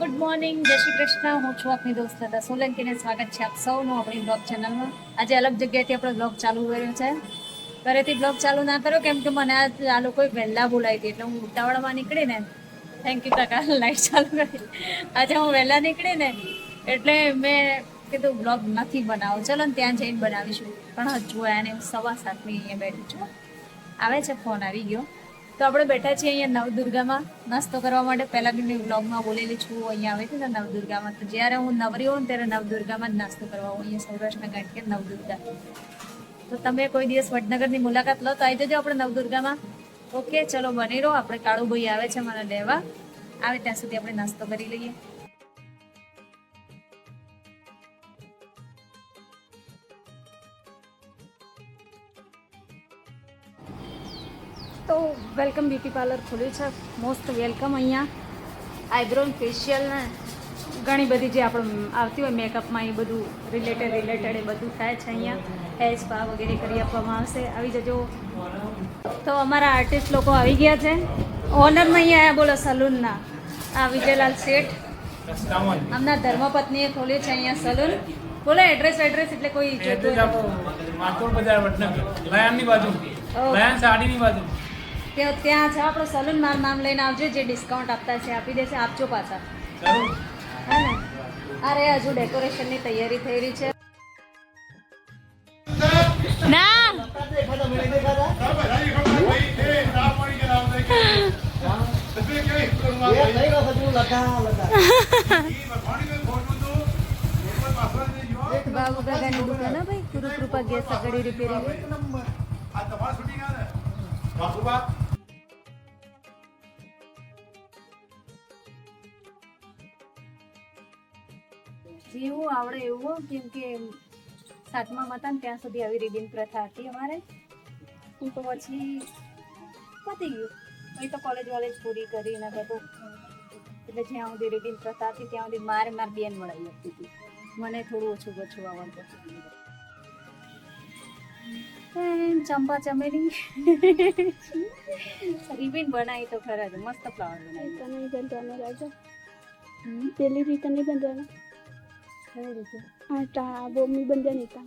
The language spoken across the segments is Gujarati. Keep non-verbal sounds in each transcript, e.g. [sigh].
ગુડ મોર્નિંગ જય શ્રી કૃષ્ણ. હું છું આપની દોસ્ત હતા સોલંકીને સ્વાગત છે આપ સૌનું આપણી બ્લોગ ચેનલમાં. આજે અલગ જગ્યાએથી આપણો બ્લોગ ચાલુ કર્યો છે. ઘરેથી બ્લોગ ચાલુ ના કર્યો, કેમ કે મને આ લોકોએ વહેલા બોલાવી હતી, એટલે હું ઉતાવળમાં નીકળીને થેન્ક યુ કાકા. [laughs] લાઈટ ચાલુ કરી. આજે હું વહેલા નીકળીને, એટલે મેં કીધું, બ્લોગ નથી બનાવો. ચલો ને ત્યાં જઈને બનાવીશું. પણ હજુ એને સવા સાતની અહીંયા બેઠું છું. આવે છે, ફોન આવી ગયો. તો આપણે બેઠા છીએ અહીંયા નવદુર્ગામાં. નાસ્તો કરવા માટે પહેલાં બી મેં વ્લોગમાં બોલેલી છું અહીંયા આવે છે ને નવદુર્ગામાં. તો જ્યારે હું નવરી હોઉં ત્યારે નવદુર્ગામાં જ નાસ્તો કરવા આવું. અહીંયા સૌરાષ્ટ્રના ગાંઠિયા નવદુર્ગા. તો તમે કોઈ દિવસ વડનગરની મુલાકાત લો તો આવી જજો આપણે નવદુર્ગામાં. ઓકે, ચલો બની રહો આપણે કાળુભાઈ આવે છે મને લેવા. આવે ત્યાં સુધી આપણે નાસ્તો કરી લઈએ. તો વેલકમ બ્યુટી પાર્લર ખુલ્યું છે. મોસ્ટ વેલકમ અહીંયા. આઈબ્રો ફેશિયલ ને ઘણી બધી જે આપણે આવતી હોય મેકઅપમાં એ બધું રિલેટેડ રિલેટેડ એ બધું થાય છે અહીંયા. હેર સ્પા વગેરે કરી આપવામાં આવશે. આવી જજો. તો અમારા આર્ટિસ્ટ લોકો આવી ગયા છે. ઓનરમાં અહીંયા આવ્યા બોલો સલૂનના આ વિજયલાલ શેઠ. અમના ધર્મપત્નીએ ખોલ્યું છે અહીંયા સલૂન બોલો એડ્રેસ એડ્રેસ એટલે કોઈ જોતું હોય બજાર વડનગર. લયાનની બાજુ. ઓહ. સાડીની બાજુ. ત્યાં ત્યાં છે આપણો સલૂન મારું નામ લઈને આવજો જે ડિસ્કાઉન્ટ આપતા છે આપી દેશે. આપજો પાછા. હે ને? અરે હજુ ડેકોરેશનની તૈયારી થઈ રહી છે. ના! બાબુ કાકાની દુકાન ભાઈ? ગુરુ કૃપા ગેસ સગડી રિપેરિંગ જેવું આવડે એવું કેમ કે સાતમા હતા ને ત્યાં સુધી આવી રીડિંગ પ્રથા હતી અમારે. તો પછી પતી ગયું. અહીં તો કોલેજ વોલેજ પૂરી કરી ને બધું. એટલે જ્યાં સુધી રીડિંગ પ્રથા હતી ત્યાં સુધી મારે મારી બેન મળાવી આપતી હતી. મને થોડું ઓછું ઓછું આવડતું ચંપા ચમેલી. રિબિન બનાવી તો ખરા મસ્ત ફ્લાવર બનાવી. તો નહીં પેલી રીતે નહીં બંધવાનો. કઈ રીતે આ બોમી બંધ્યા નહીં તા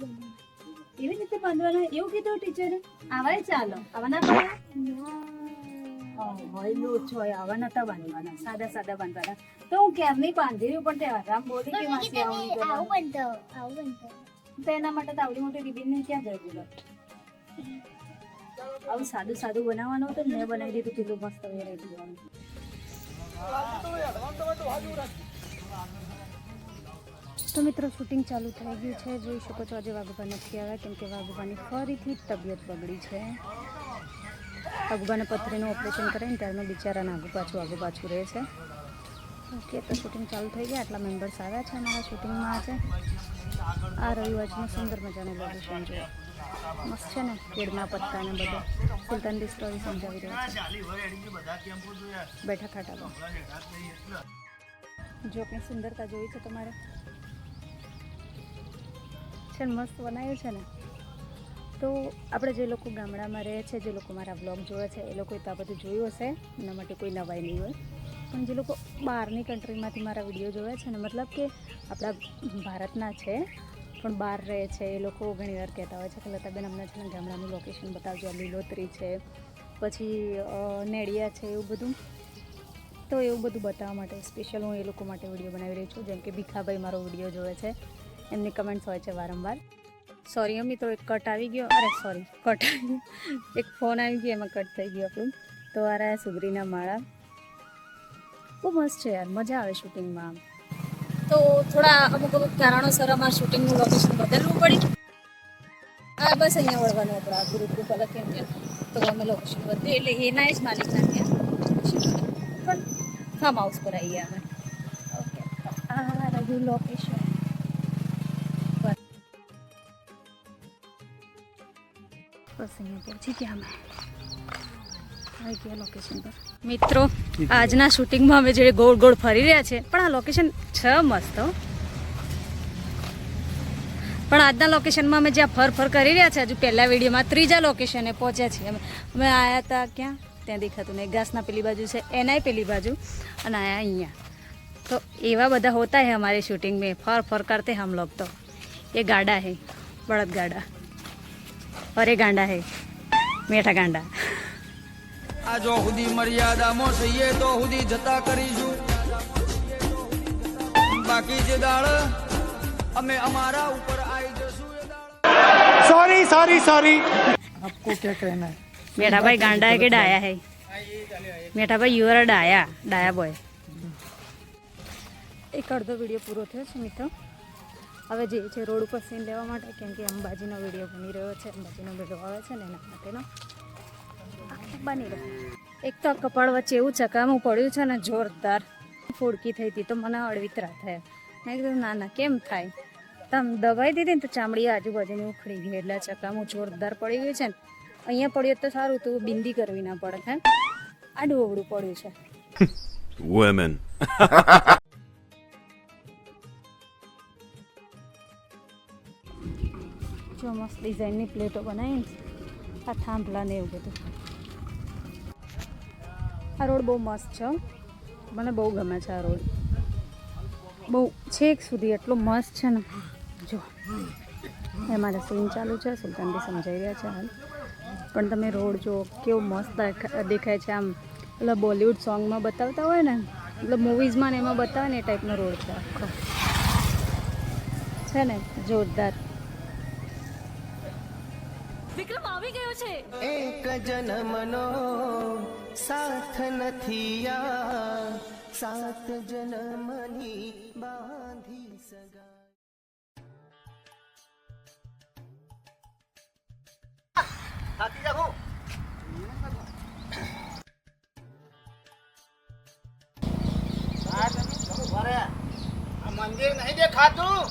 એવી રીતે બાંધવાના? એવું કીધું ટીચરે? આવાય ચાલો. આવા ના. પડે આવા નતા બાંધવાના. સાદા સાદા બાંધવાના. તો હું ક્યારની બાંધી રહ્યું પણ તહેવાર? રામ બોલી કે માસી આવું નહીં બંધો તો એના માટે તો આવડી મોટી રિબિનની ક્યાં જરૂર? આવું સાદું સાદું બનાવવાનું હતું મેં બનાવી દીધું પેલું મસ્ત વેરાયટી વાળું તો મિત્રો શૂટિંગ ચાલુ થઈ ગયું છે. જોઈ શકો છો, આજે વાઘુબા નથી આવ્યા, કેમ કે વાઘુબાની ફરીથી તબિયત બગડી છે. વાઘુબાને પથરીનું ઓપરેશન કરીને ત્યારનું બિચારાને આગુ પાછું આગુ પાછું રહે છે. ઓકે તો શૂટિંગ ચાલુ થઈ ગયા. આટલા મેમ્બર્સ આવ્યા છે અમારા શૂટિંગમાં આજે. આ રવિવારનું સુંદર મજાનું લોકેશન છે મસ્ત છે ને, કેળના પત્તા ને બધું. સુલતાનની સ્ટોરી સમજાવી રહ્યો છે. બેઠા ખાટા જો કંઈ સુંદરતા જોઈ છે તમારે છે ને, મસ્ત બનાવ્યું છે ને. તો આપણે જે લોકો ગામડામાં રહે છે, જે લોકો મારા બ્લોગ જોવે છે, એ લોકોએ તો આ બધું જોયું હશે. એના માટે કોઈ નવાઈ નહીં હોય. પણ જે લોકો બહારની કન્ટ્રીમાંથી મારા વીડિયો જોવે છે ને, મતલબ કે આપણા ભારતના છે, પણ બહાર રહે છે, એ લોકો ઘણીવાર કહેતા હોય છે કે, લતાબેન, અમને છે ને ગામડાનું લોકેશન બતાવજો લીલોતરી છે, પછી નેડિયા છે, એવું બધું. તો એવું બધું બતાવવા માટે સ્પેશિયલ હું એ લોકો માટે વીડિયો બનાવી રહી છું. જેમ કે ભીખાભાઈ મારો વીડિયો જોવે છે. એમની કમેન્ટ્સ હોય છે વારંવાર. સોરી અમી તો એક કટ આવી ગયો. અરે સોરી કટ આવી એક ફોન આવી ગયો, એમાં કટ થઈ ગયો આપણું. તો આ સુગરીના માળા. બહુ મસ્ત છે યાર, મજા આવે શૂટિંગમાં આમ. તો થોડા અમુક અમુક કારણોસર અમારે શૂટિંગનું લોકેશન બદલવું પડ્યું હા બસ અહીંયા વળવાનું આપણે આ ગુરુ ગ્રુપ અલગ કેમ તો અમે લોકેશન બદલ્યું એટલે એના જ માલિકના ત્યાં પણ ફાર્મ હાઉસ પર આવીએ અમે ઓકે આ રહ્યું લોકેશન મિત્રો આજના શૂટિંગમાં અમે જે ગોળ ગોળ ફરી રહ્યા છે પણ આ લોકેશન છે મસ્ત પણ આજના લોકેશનમાં અમે જ્યાં ફર ફર કરી રહ્યા છે હજુ પહેલા વિડીયોમાં ત્રીજા લોકેશને પહોંચ્યા છીએ. અમે અમે આવ્યા હતા ક્યાં? ત્યાં દેખાતું નહીં. ઘાસના પેલી બાજુ છે એનાય પેલી બાજુ. અને આયા અહીંયા. તો એવા બધા હોતા હે અમારી શૂટિંગ મેં. ફર ફર કરતે હમ લોગ તો. એ ગાડા હે બળદ ગાડા. और ये गांडा है मीठा गांडा આ જો સુધી મર્યાદામાં થઈએ તો સુધી જતા કરીશું બાકી જે દાળ અમે અમારા ઉપર આવી જશું એ દાળ सॉरी सॉरी सॉरी आपको क्या कहना है मीठा भाई गांडा है कि डाया है મીઠા ભાઈ યુ આર ડાયા ડાયા બોય એક અડધો વિડીયો પૂરો થયો છે મિત્રો હવે જઈએ છે રોડ ઉપર સીન લેવા માટે, કેમ કે અંબાજીનો વીડિયો બની રહ્યો છે, અંબાજીનો વીડિયો આવે છે ને એના માટેનો. બની રહ્યો. એક તો કપાળ વચ્ચે એવું ચકામું પડ્યું છે ને, જોરદાર. ફોડકી થઈ હતી તો મને અળવિતરા થયા. મેં કીધું, ના ના, કેમ થાય? તમ દવાઈ દીધી ને તો ચામડી આજુબાજુની ઉખડી ગઈ, એટલે ચકામું જોરદાર પડી ગયું છે ને. અહીંયા પડ્યું તો સારું, તું બિંદી કરવી ના પડે, હે? આડું અવડું પડ્યું છે. [laughs] [laughs] જો મસ્ત ડિઝાઇનની પ્લેટો બનાવીને આ થાંભલા ને એવું બધું. આ રોડ બહુ મસ્ત છે મને બહુ ગમે છે આ રોડ. બહુ છેક સુધી એટલો મસ્ત છે ને. જો એમાં સીન ચાલુ છે સુલતાનથી સમજાઈ રહ્યા છે હાલ. પણ તમે રોડ જો કેવો મસ્ત દેખાય છે આમ. એટલે બોલિવૂડ સોંગમાં બતાવતા હોય ને એટલે મૂવીઝમાં ને એમાં બતાવે ને એ ટાઈપનો રોડ છે આખો. છે ને, જોરદાર. એક જન્મનો સાથ નથી આ. સાત જન્મની બાંધી સગા. મંદિર નહીં દેખાતું.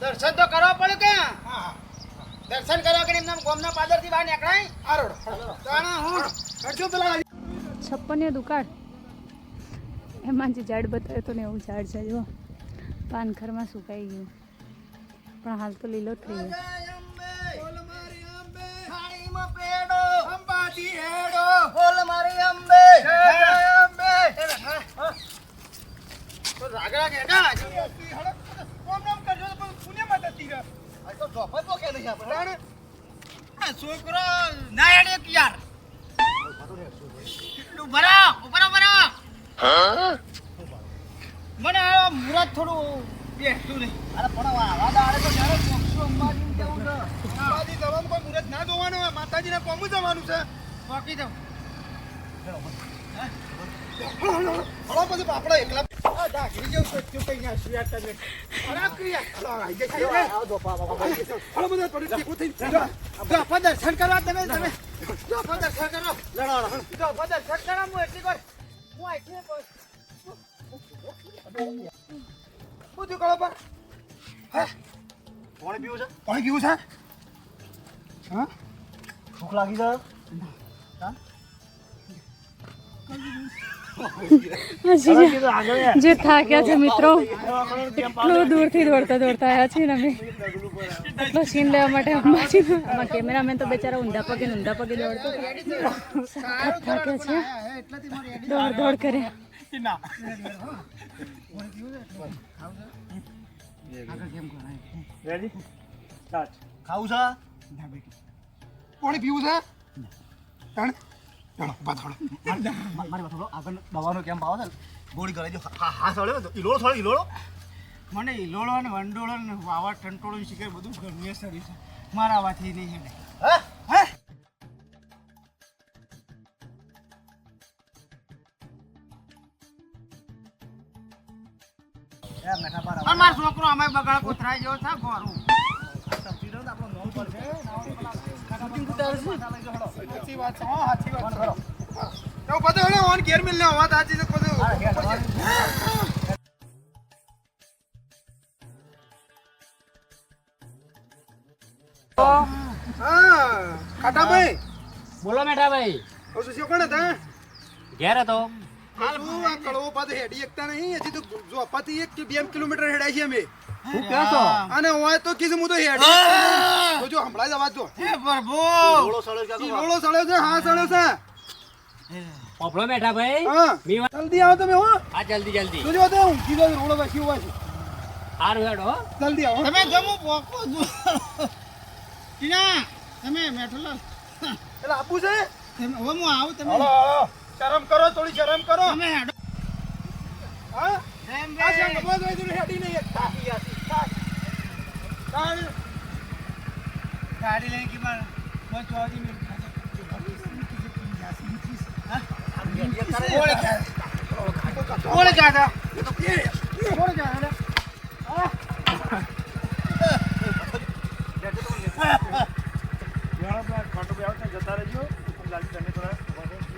દર્શન તો કરવા પડે કે દર્શન કરવા કે એમના ગોમના પાદરથી બહાર નીકળાય? આરોડ તાણા હું કરજો પેલા છપ્પનિયો દુકાળ. એમાં જે ઝાડ બતાવ્યો હતો ને એવું ઝાડ છે જો પાનખરમાં સુકાઈ ગયું. પણ હાલ તો લીલો જ થઈ ગયો. ખાણીમાં પેડો. અંબાજી હેડો. બોલ મારી અંબે. જય અંબે. તો રાગડા કેડા કોમ નામ કરજો તો પુણ્યમાં જતી રહે આ તો ચોપટ તો કે નહીં આપણે છોકરો ના હેડે યાર ઉભરા ઉભરા ઉભરા મને આ મુરત થોડું બેસતું નહીં. અરે પણ આવા દાડે તો જ્યારે મોક્ષું અંબાજી જવું છે અંબાજી જવાનું કોઈ મુરત ના જોવાનું માતાજીને કોમું જવાનું છે. બાકી જાવ હળો પછી આપણે એકલા આ ઢાંકરી જેવું સોચ્યું કઈ ના શિયાળ તમે? હળો બધા થોડી ભેગું થઈ આપણે દર્શન કરવા તમે તમે. દર્શન કરો. લડો જો આપણે દર્શન કરવા હું એટલી કર હું આઈ બધું કરો પર હે? કોણ પીવું છે? પાણી પીવું છે? હા? ભૂખ લાગી છે? જે થાક્યા છે મિત્રો. એટલું દૂરથી દોડતા દોડતા આવ્યા છીએ અમે. એટલો સીન લેવા માટે અંબાજી આમાં કેમેરામેન તો બેચારા ઊંધા પગે ઊંધા પગે દોડતો સખત થાક્યા છે. દોડ દોડ કર્યા ખાવું છે? પાણી પીવું છે? આગળ દવાનો કેમ્પ આવે ગોળી કરે જો હા હા સળ્યો તો ઈલોળો થોડો ઈલોળો? મને ઈલોળો ને વંડોળો ને વાવા ટંટોળો શીખે બધું ગમે સરી છે. મારા વાથી નહીં હેડે. હે? હે? પાર મારો છોકરો અમે બગાડ કોથરાઈ જેવો છે ગોરું સાચી વાત છે હો, સાચી વાત છે તો બધું હેડો, ઓન ઘેર મિલ ને વાત સાચી છે બધું હા કાટાભાઈ બોલો મેઠા ભાઈ ઘેર હતો હાલ હું આ કળવો હેડી એકતા નહીં હજી તો જોપાથી એક કે બે કિલોમીટર હેડાય છે અમે. હું ક્યાં અને હોય તો કીધું હું તો હેડી. તો જો હમણાં જ અવાજ જો હે પ્રભુ! ઈલોળો સળ્યો ક્યાં તો સળ્યો છે હા સળ્યો છે. પોપડો મેઠા ભાઈ? હા. જલ્દી આવો તમે હો. હા જલ્દી જલ્દી. તો જાવ રોડ બેસી હોય છે. સારું હેડો જલ્દી આવો. તમે જમો પોકો જો ટીના તમે મેઠોલા એટલે આપું છે? હવે હું આવું તમે હલો હલો. શરમ કરો થોડી શરમ કરો તમે હેડો હા એમ આ શંખ બોધ હોય તો હેડી નહીં એક થાકી આતી થાક તાણ ગાડી લઈને કે બાર બસ ચોથી મિનિટ કોણ જાતા કોણ જાણે પેલી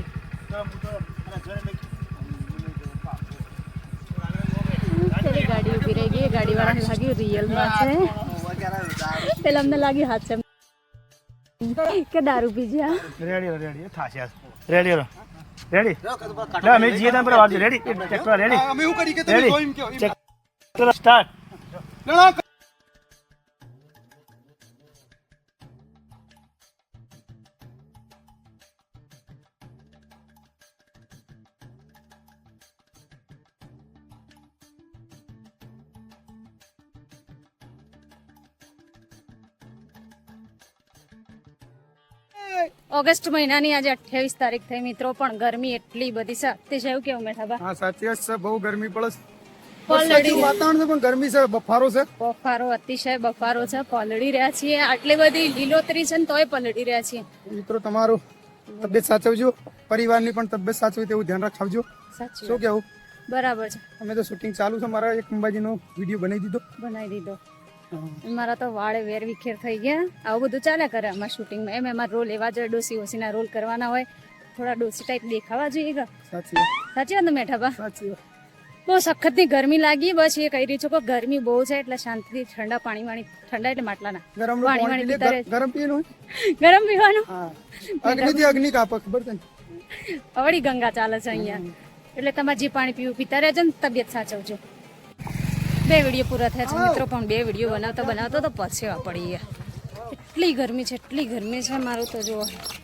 ગાડી ઊભી રહી ગઈ. ગાડીવાળાને લાગ્યું રિયલમાં છે. પેલા અમને લાગ્યું હાથ છે. કે દારૂ પી જ્યા રેડી રેડી. થાશે રેડી રેડી. ના અમે જીએ તમે રેડી. Tractor ready. અમે એવું કરી કે તમે એમ કહો. એમ. સ્ટાર્ટ ઓગસ્ટ મહિનાની આજે અઠ્યાવીસ તારીખ થઈ. મિત્રો પણ ગરમી એટલી બધી છે. અતિશય એવું કેવું મેઠાબા? હા સાચી વાત છે. બહુ ગરમી પડે છે. વાતાવરણ પણ ગરમી છે. બફારો છે. બફારો અતિશય બફારો છે. પલળી રહ્યા છીએ. આટલી બધી લીલોતરી છે ને તોય પલળી રહ્યા છીએ. મિત્રો તમારું તબિયત સાચવજો. પરિવારની પણ તબિયત સાચવી તેવું ધ્યાન રાખજો. સાચું શું કેવું? બરાબર છે. અમે તો શૂટિંગ ચાલુ છે. મારા એક અંબાજીનો વીડિયો બનાવી દીધો. બનાવી દીધો. મારા તો વાળે વેર વિખેર થઈ ગયા. આવું બધું ચાલ્યા કરે અમારા શૂટિંગમાં એમ એમાં રોલ એવા જ ડોસી ઓસીના રોલ કરવાના હોય. થોડા ડોસી ટાઈપ દેખાવા જોઈએ કે? સાચી વાત. સાચી વાત ને મેઠાબા સાચી બહુ સખતની ગરમી લાગી. બસ એ કહી રહી છું કે ગરમી બહુ છે એટલે શાંતિથી ઠંડા પાણી વાણી ઠંડા એટલે માટલાના. ગરમ પાણી વાણી પીતા રહે. ગરમ પીવાનું? ગરમ પીવાનું? અગ્નિથી અગ્નિ કાપક ખબર અવળી ગંગા ચાલે છે અહીંયા. એટલે તમારે જે પાણી પીવું પીતા રહેજો ને તબિયત સાચવજો. બે વીડિયો પૂરા થયા છે. મિત્રો પણ બે વીડિયો બનાવતા બનાવતા તો પછેવા પડી ગયા એટલી ગરમી છે એટલી ગરમી છે મારું તો જો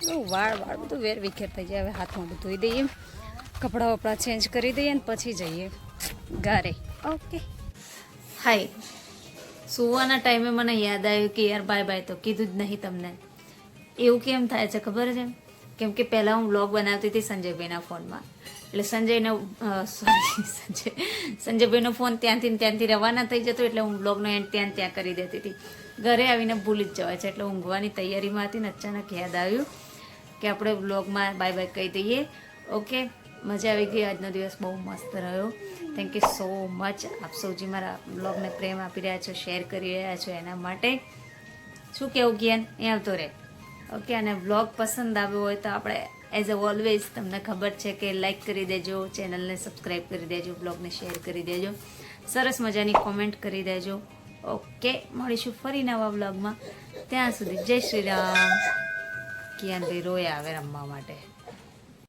બહુ વાળ વાળ બધું વેર વિખેર થઈ જાય. હવે હાથમાં બધું ધોઈ દઈએ. કપડાં વપડા ચેન્જ કરી દઈએ ને પછી જઈએ. ઘરે. ઓકે હાય સુવાના ટાઈમે મને યાદ આવ્યું કે યાર બાય બાય તો કીધું જ નહીં તમને. એવું કેમ થાય છે ખબર છે? કેમ કે પહેલાં હું વ્લોગ બનાવતી હતી સંજયભાઈના ફોનમાં. એટલે સંજયનો સોરી [laughs] સંજય, સંજયભાઈનો ફોન ત્યાંથી ત્યાંથી રવાના થઈ જતો એટલે હું વ્લોગનો એન્ડ ત્યાં ત્યાં કરી દેતી હતી. ઘરે આવીને ભૂલી જ જવાય છે, એટલે ઊંઘવાની તૈયારીમાં હતી ને અચાનક યાદ આવ્યું કે આપણે વ્લોગમાં બાય બાય કહી દઈએ. ઓકે મજા આવી ગઈ, આજનો દિવસ બહુ મસ્ત રહ્યો. થેન્ક યુ સો મચ આપ સૌજી મારા બ્લોગને પ્રેમ આપી રહ્યા છો, શેર કરી રહ્યા છો એના માટે. શું કહેવું જ્ઞાન એ આવતો રહે. ઓકે, અને બ્લોગ પસંદ આવ્યો હોય તો આપણે એઝ અ ઓલવેઝ તમને ખબર છે કે લાઇક કરી દેજો ચેનલને સબસ્ક્રાઈબ કરી દેજો બ્લોગને શેર કરી દેજો. સરસ મજાની કોમેન્ટ કરી દેજો. ઓકે, મળીશું ફરી નવા બ્લોગમાં ત્યાં સુધી જય શ્રી રામ. કિયાનભાઈ રોયા આવે રમવા માટે.